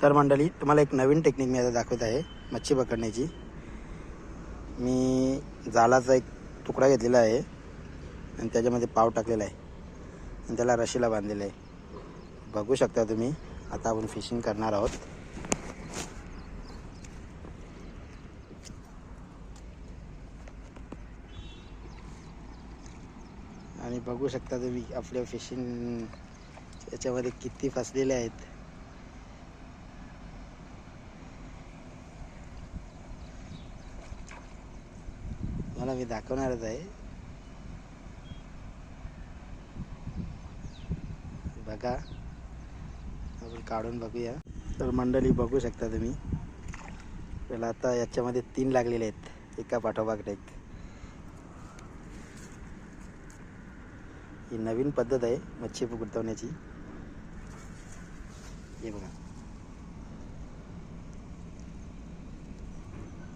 तर मंडळी तुम्हाला एक नवीन टेक्निक मी आता दाखवत आहे मच्छी पकडण्याची. मी जालाचा एक तुकडा घेतलेला आहे आणि त्याच्यामध्ये पाव टाकलेला आहे आणि त्याला रशीला बांधलेलं आहे. बघू शकता तुम्ही आता आपण फिशिंग करणार आहोत. आणि बघू शकता तुम्ही आपल्या फिशिंग याच्यामध्ये किती फसलेले आहेत. तुम्हाला मी दाखवणारच आहे. बघा. आपण काढून बघूया. तर मंडळी बघू शकता तुम्ही. त्याला आता याच्यामध्ये तीन लागलेले आहेत. एका पाठोपाठ एक ही नवीन पद्धत आहे मच्छी पकडतवण्याची. हे बघा.